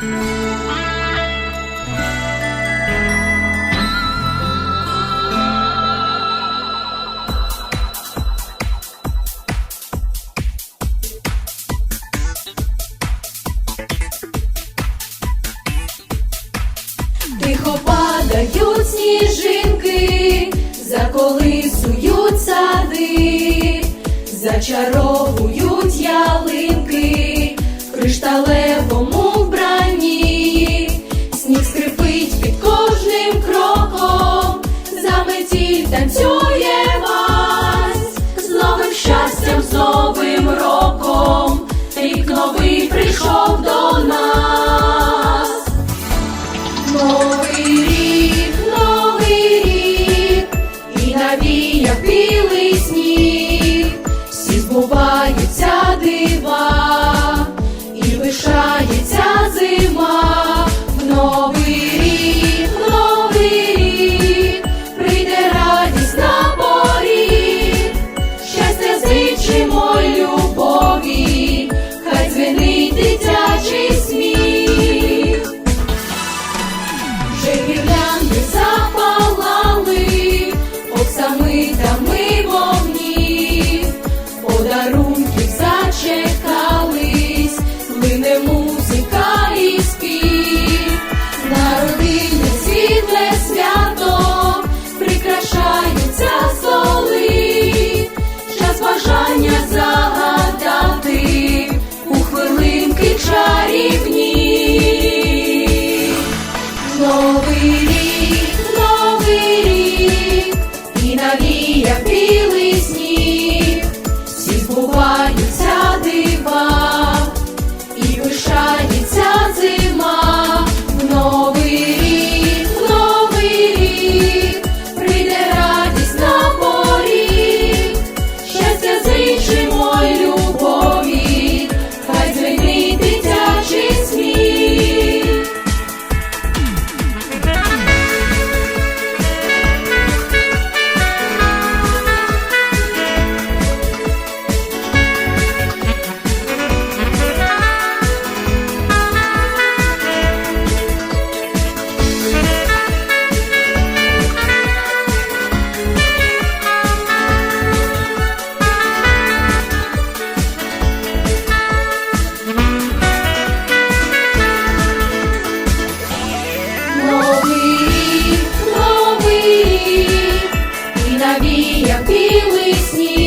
Тихо падають сніжинки, заколисують сади, зачаровують ялинки в Maria, filha. навіяв білий сніг.